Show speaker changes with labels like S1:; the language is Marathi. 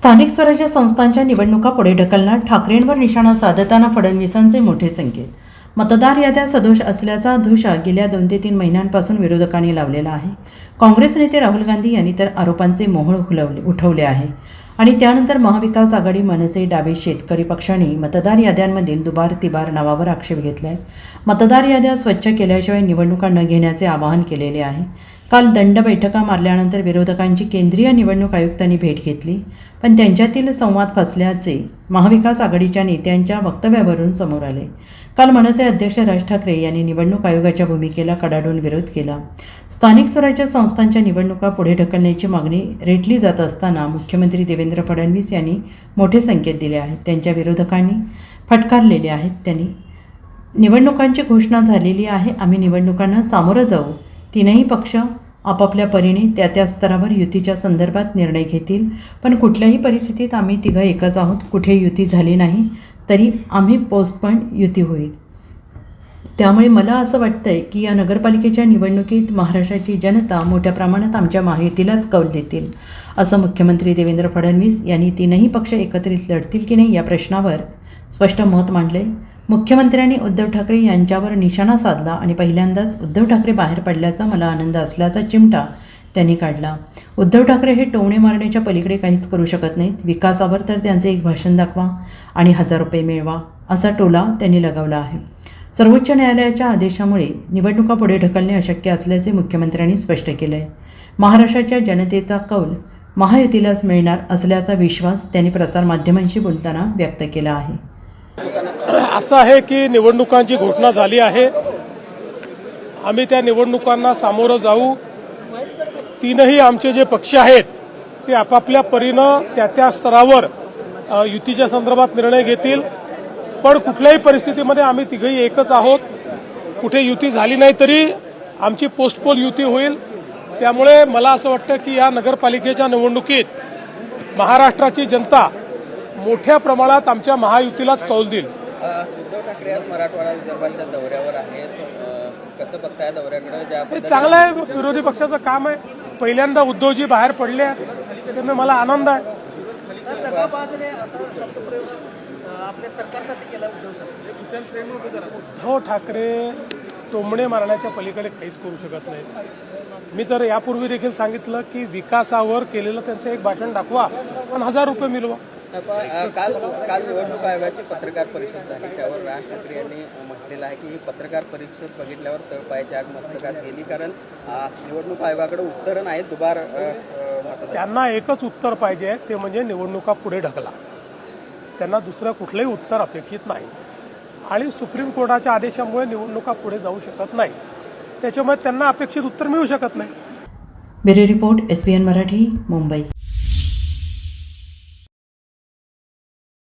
S1: स्थानिक स्वराज्य संस्थांच्या निवडणुका पुढे ढकलणार ठाकरेंवर निशाणा साधताना फडणवीसांचे मोठे संकेत. मतदार याद्या सदोष असल्याचा धुशा गेल्या दोन ते तीन महिन्यांपासून विरोधकांनी लावलेला आहे. काँग्रेस नेते राहुल गांधी यांनी तर आरोपांचे मोहळ उलवले उठवले आहे. आणि त्यानंतर महाविकास आघाडी मनसे डावे शेतकरी पक्षांनी मतदार याद्यांमधील दुबार तिबार नावावर आक्षेप घेतला आहे मतदार याद्या स्वच्छ केल्याशिवाय निवडणुका न घेण्याचे आवाहन केलेले आहे. काल दंड बैठका मारल्यानंतर विरोधकांची केंद्रीय निवडणूक आयुक्तांनी भेट घेतली. पण त्यांच्यातील संवाद फसल्याचे महाविकास आघाडीच्या नेत्यांच्या वक्तव्यावरून समोर आले. काल मनसे अध्यक्ष राज ठाकरे यांनी निवडणूक आयोगाच्या भूमिकेला कडाडून विरोध केला. स्थानिक स्वराज्य संस्थांच्या निवडणुका पुढे ढकलण्याची मागणी रेटली जात असताना मुख्यमंत्री देवेंद्र फडणवीस यांनी मोठे संकेत दिले आहेत. त्यांच्या विरोधकांनी फटकारलेले आहेत त्यांनी. निवडणुकांची घोषणा झालेली आहे. आम्ही निवडणुकांना सामोरं जाऊ. तीनही पक्ष आपापल्या परीने त्या त्या स्तरावर युतीच्या संदर्भात निर्णय घेतील. पण कुठल्याही परिस्थितीत आम्ही तिघं एकच आहोत. कुठे युती झाली नाही तरी आम्ही पोस्टपॉईंट युती होईल. त्यामुळे मला असं वाटतं आहे की या नगरपालिकेच्या निवडणुकीत महाराष्ट्राची जनता मोठ्या प्रमाणात आमच्या माहितीलाच कौल देतील असं मुख्यमंत्री देवेंद्र फडणवीस यांनी तीनही पक्ष एकत्रित लढतील की नाही या प्रश्नावर स्पष्ट मत मांडले मुख्यमंत्र्यांनी उद्धव ठाकरे यांच्यावर निशाणा साधला आणि पहिल्यांदाच उद्धव ठाकरे बाहेर पडल्याचा मला आनंद असल्याचा चिमटा त्यांनी काढला. उद्धव ठाकरे हे टोमणे मारण्याच्या पलीकडे काहीच करू शकत नाहीत. विकासावर तर त्यांचे एक भाषण दाखवा आणि हजार रुपये मिळवा असा टोला त्यांनी लगावला आहे. सर्वोच्च न्यायालयाच्या आदेशामुळे निवडणुका पुढे ढकलणे अशक्य असल्याचे मुख्यमंत्र्यांनी स्पष्ट केलं आहे महाराष्ट्राच्या जनतेचा कौल महायुतीलाच मिळणार असल्याचा विश्वास त्यांनी प्रसारमाध्यमांशी बोलताना व्यक्त केला आहे.
S2: असं आहे की निवडणुकांची घोषणा झाली आहे. आम्ही त्या निवडणुकांना सामोरं जाऊ. तीनही आमचे जे पक्ष आहेत ते आपापल्या परीनं त्या त्या स्तरावर युतीच्या संदर्भात निर्णय घेतील. पण कुठल्याही परिस्थितीमध्ये आम्ही तिघही एकच आहोत. कुठे युती झाली नाही तरी आमची पोस्टपोल युती होईल. त्यामुळे मला असं वाटतं की या नगरपालिकेच्या निवडणुकीत महाराष्ट्राची जनता मोठ्या प्रमाणात आमच्या महायुतीलाच कौल देईल.
S3: उद्धव ठाकरे आज मराठवाडा विदर्भाच्या दौऱ्यावर आहेत. कसं बघताय दौऱ्याकडे?
S2: हे चांगलं आहे विरोधी पक्षाचं काम आहे. पहिल्यांदा उद्धवजी बाहेर पडले आहेत. त्यामुळे मला आनंद आहे. उद्धव ठाकरे. टोमणे मारण्याच्या पलीकडे काहीच करू शकत नाहीत. मी तर यापूर्वी देखील सांगितलं की विकासावर केलेलं त्यांचं एक भाषण दाखवा आणि हजार रुपये मिळवा.
S3: काल काल निवडणूक आयोगाची पत्रकार परिषद झाली. त्यावर राज ठाकरे यांनी म्हटलेलं आहे की ही पत्रकार परिषद बघितल्यावर तळपायाची आग मस्तकात गेली. कारण निवडणूक आयोगाकडे उत्तरं नाहीत दुबार
S2: त्यांना एकच उत्तर पाहिजे ते म्हणजे निवडणुका पुढे ढकला. त्यांना दुसरं कुठलंही उत्तर अपेक्षित नाही. आणि सुप्रीम कोर्टाच्या आदेशामुळे निवडणुका पुढे जाऊ शकत नाही त्याच्यामुळे त्यांना अपेक्षित उत्तर मिळू शकत नाही.
S1: Bureau report S B N Marathi Mumbai.